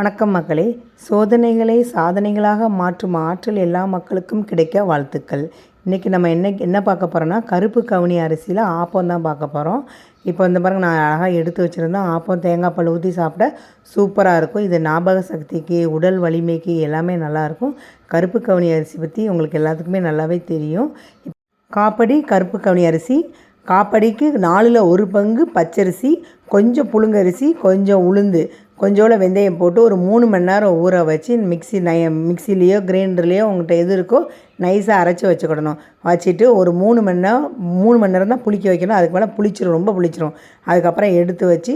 வணக்கம் மக்களே. சோதனைகளை சாதனைகளாக மாற்றும் ஆற்றல் எல்லா மக்களுக்கும் கிடைக்க வாழ்த்துக்கள். இன்றைக்கி நம்ம என்ன என்ன பார்க்க போகிறோன்னா கருப்பு கவுனி அரிசியில் ஆப்பம் தான் பார்க்க போகிறோம் இப்போ இந்த பாருங்க நான் அழகாக எடுத்து வச்சுருந்தேன். ஆப்பம் தேங்காய் பால் ஊற்றி சாப்பிட சூப்பராக இருக்கும். இது ஞாபக சக்திக்கு உடல் வலிமைக்கு எல்லாமே நல்லாயிருக்கும் கருப்பு கவுனி அரிசி பற்றி உங்களுக்கு எல்லாத்துக்குமே நல்லாவே தெரியும். காப்படி கருப்பு கவுனி அரிசி. காப்படிக்கு நாலில் ஒரு பங்கு பச்சரிசி கொஞ்சம் புழுங்கரிசி கொஞ்சம் உளுந்து. கொஞ்சோண்டு வெந்தயம் போட்டு ஒரு மூணு மணி நேரம் ஊற வச்சு மிக்ஸி நை மிக்சிலேயோ கிரைண்டர்லேயோ உங்கள்கிட்ட எது இருக்கோ நைஸாக அரைச்சி வச்சுக்கிடணும். வச்சுட்டு ஒரு மூணு மணி நேரம் மூணு மணி நேரம் தான் புளிக்க வைக்கணும். அதுக்கு மேலே புளிச்சிரும் ரொம்ப புளிச்சிரும். அதுக்கப்புறம் எடுத்து வச்சு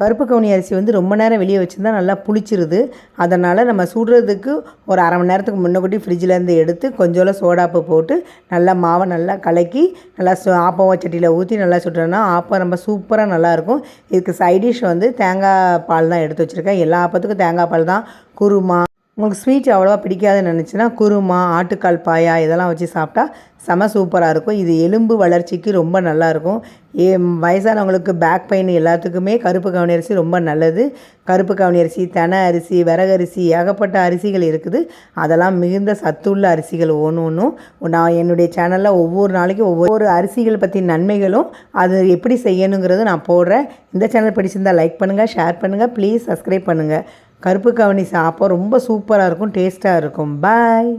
கருப்பு கவுனி அரிசி வந்து ரொம்ப நேரம் வெளியே வச்சுருந்தா நல்லா புளிச்சிருது. அதனால் நம்ம சுடுறதுக்கு ஒரு அரை மணி நேரத்துக்கு முன்னக்கூட்டி ஃப்ரிட்ஜிலேருந்து எடுத்து கொஞ்சோல சோடாப்பு போட்டு நல்லா மாவை நல்லா கலக்கி நல்லா சு ஆப்பம் சட்டியில் ஊற்றி நல்லா சுட்டோன்னா ஆப்பம் ரொம்ப சூப்பராக நல்லாயிருக்கும். இதுக்கு சைடிஷ் வந்து தேங்காய் பால் தான் எடுத்து வச்சுருக்கேன். எல்லா ஆப்பத்துக்கும் தேங்காய் பால் தான். குருமா உங்களுக்கு ஸ்வீட் அவ்வளோவா பிடிக்காதுன்னு நினச்சின்னா குருமா ஆட்டுக்கால் பாயா இதெல்லாம் வச்சு சாப்பிட்டா செம சூப்பராக இருக்கும். இது எலும்பு வளர்ச்சிக்கு ரொம்ப நல்லாயிருக்கும் ஏ வயசானவங்களுக்கு பேக் பெயின் எல்லாத்துக்குமே கருப்பு கவுனி அரிசி ரொம்ப நல்லது. கருப்பு கவுனி அரிசி தெனை அரிசி விறகரிசி ஏகப்பட்ட அரிசிகள் இருக்குது. அதெல்லாம் மிகுந்த சத்துள்ள அரிசிகள் ஒன்று ஒன்றும் நான் என்னுடைய சேனலில் ஒவ்வொரு நாளைக்கும் ஒவ்வொரு அரிசிகள் பற்றி நன்மைகளும் அது எப்படி செய்யணுங்கிறது நான் போடுறேன். இந்த சேனல் பிடிச்சிருந்தால் லைக் பண்ணுங்கள் ஷேர் பண்ணுங்கள் ப்ளீஸ் சப்ஸ்கிரைப் பண்ணுங்கள் கருப்பு கவனி சாப்பிட ரொம்ப சூப்பராக இருக்கும் டேஸ்ட்டாக இருக்கும். பாய்